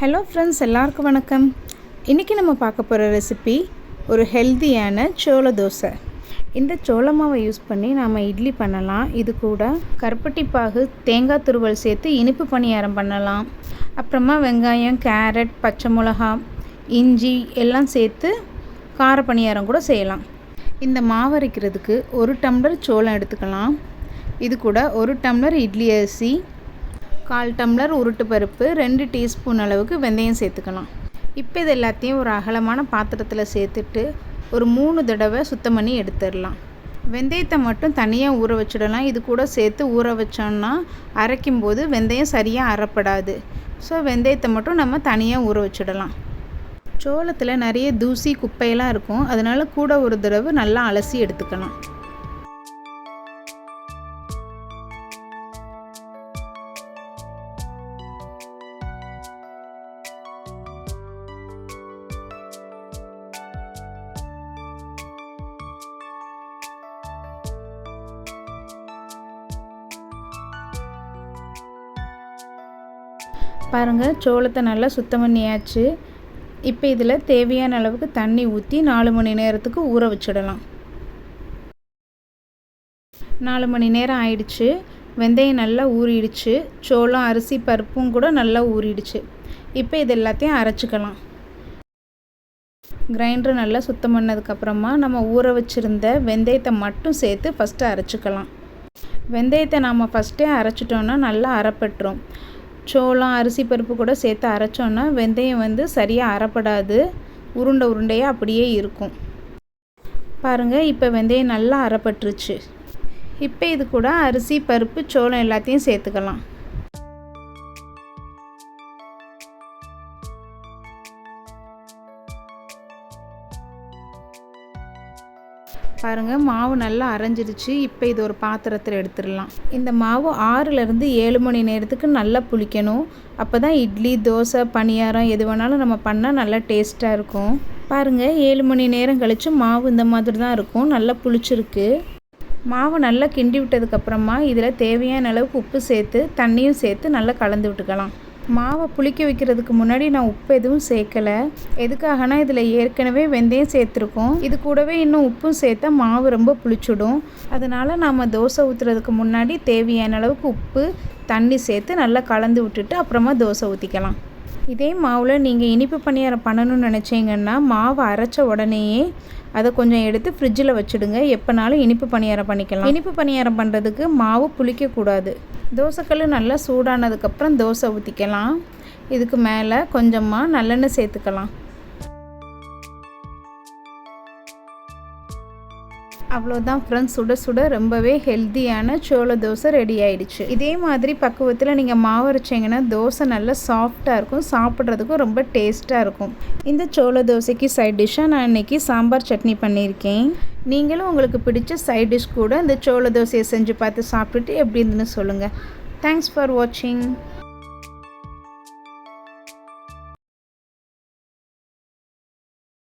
Hello friends எல்லாருக்கும் வணக்கம். இன்றைக்கி நம்ம பார்க்க போகிற ரெசிபி ஒரு ஹெல்த்தியான சோள தோசை. இந்த சோள மாவை யூஸ் பண்ணி நாம் இட்லி பண்ணலாம். இது கூட கருப்பட்டி பாகு தேங்காய் துருவல் சேர்த்து இனிப்பு பணியாரம் பண்ணலாம். அப்புறமா வெங்காயம் கேரட் பச்சை மிளகா இஞ்சி எல்லாம் சேர்த்து கார பணியாரம் கூட செய்யலாம். இந்த மாவு அரைக்கிறதுக்கு ஒரு டம்ளர் சோளம் எடுத்துக்கலாம். இது கூட ஒரு டம்ளர் இட்லி அரிசி கால் டம்ளர் உருட்டு பருப்பு ரெண்டு டீஸ்பூன் அளவுக்கு வெந்தயம் சேர்த்துக்கலாம். இப்போ இது எல்லாத்தையும் ஒரு அகலமான பாத்திரத்தில் சேர்த்துட்டு ஒரு மூணு தடவை சுத்தம் பண்ணி எடுத்துடலாம். வெந்தயத்தை மட்டும் தனியாக ஊற வச்சிடலாம். இது கூட சேர்த்து ஊற வச்சோம்னா அரைக்கும் போது வெந்தயம் சரியாக அரைப்படாது ஸோ வெந்தயத்தை மட்டும் நம்ம தனியாக ஊற வச்சிடலாம். சோளத்தில் நிறைய தூசி குப்பையெல்லாம் இருக்கும். அதனால் கூட ஒரு தடவை நல்லா அலசி எடுத்துக்கலாம். பாருங்கள் சோளத்தை நல்லா சுத்தம் பண்ணியாச்சு. இப்போ இதில் தேவையான அளவுக்கு தண்ணி ஊற்றி நாலு மணி நேரத்துக்கு ஊற வச்சிடலாம். நாலு மணி நேரம் ஆயிடுச்சு. வெந்தயம் நல்லா ஊறிடுச்சு. சோளம் அரிசி பருப்பும் கூட நல்லா ஊறிடுச்சு. இப்போ இது எல்லாத்தையும் அரைச்சிக்கலாம். கிரைண்டர் நல்லா சுத்தம் பண்ணதுக்கப்புறமா நம்ம ஊற வச்சுருந்த வெந்தயத்தை மட்டும் சேர்த்து ஃபஸ்ட்டு அரைச்சிக்கலாம். வெந்தயத்தை நாம் ஃபஸ்ட்டே அரைச்சிட்டோன்னா நல்லா அரைப்பட்டுரும். சோளம் அரிசி பருப்பு கூட சேர்த்து அரைச்சோன்னா வெந்தயம் வந்து சரியாக அரைப்படாது. உருண்டை உருண்டையாக அப்படியே இருக்கும். பாருங்கள் இப்போ வெந்தயம் நல்லா அரைப்பட்டுருச்சு. இப்போ இது கூட அரிசி பருப்பு சோளம் எல்லாத்தையும் சேர்த்துக்கலாம். பாருங்கள் மாவு நல்லா அரைஞ்சிடுச்சு. இப்போ இது ஒரு பாத்திரத்தில் எடுத்துடலாம். இந்த மாவு ஆறுலேருந்து ஏழு மணி நேரத்துக்கு நல்லா புளிக்கணும். அப்போ தான் இட்லி தோசை பணியாரம் எது வேணாலும் நம்ம பண்ணால் நல்லா டேஸ்ட்டாக இருக்கும். பாருங்கள் ஏழு மணி நேரம் கழித்து மாவு இந்த மாதிரி தான் இருக்கும். நல்லா புளிச்சிருக்கு. மாவு நல்லா கிண்டி விட்டதுக்கப்புறமா இதில் தேவையான அளவுக்கு உப்பு சேர்த்து தண்ணியும் சேர்த்து நல்லா கலந்து விட்டுக்கலாம். மாவை புளிக்க வைக்கிறதுக்கு முன்னாடி நான் உப்பு எதுவும் சேர்க்கலை. எதுக்காகனா இதில் ஏற்கனவே வெந்தயம் சேர்த்துருக்கோம். இது கூடவே இன்னும் உப்பும் சேர்த்தா மாவு ரொம்ப புளிச்சிடும். அதனால் நாம் தோசை ஊற்றுறதுக்கு முன்னாடி தேவையான அளவுக்கு உப்பு தண்ணி சேர்த்து நல்லா கலந்து விட்டுட்டு அப்புறமா தோசை ஊற்றிக்கலாம் இதே மாவில் நீங்கள் இனிப்பு பணியாரம் பண்ணணும்னு நினச்சிங்கன்னா மாவை அரைச்ச உடனேயே அதை கொஞ்சம் எடுத்து ஃப்ரிட்ஜில் வச்சுடுங்க. எப்போனாலும் இனிப்பு பணியாரம் பண்ணிக்கலாம். இனிப்பு பணியாரம் பண்ணுறதுக்கு மாவு புளிக்கக்கூடாது. தோசைக்கல் நல்லா சூடானதுக்கப்புறம் தோசை ஊற்றிக்கலாம் இதுக்கு மேலே கொஞ்சமாக நல்லெண்ணெய் சேர்த்துக்கலாம். அவ்வளோதான் ஃப்ரெண்ட்ஸ் சுட சுட ரொம்பவே ஹெல்த்தியான சோள தோசை ரெடி ஆயிடுச்சு. இதே மாதிரி பக்குவத்தில் நீங்கள் மாவு அரைச்சிங்கன்னா தோசை நல்லா சாஃப்டாக இருக்கும் சாப்பிட்றதுக்கும் ரொம்ப டேஸ்ட்டாக இருக்கும். இந்த சோள தோசைக்கு சைட் டிஷ்ஷாக நான் இன்றைக்கி சாம்பார் சட்னி பண்ணியிருக்கேன். நீங்களும் உங்களுக்கு பிடிச்ச சைட் டிஷ் கூட இந்த சோள தோசையை செஞ்சு பார்த்து சாப்பிட்டுட்டு எப்படி இருந்துன்னு சொல்லுங்கள் தேங்க்ஸ் ஃபார் வாட்சிங்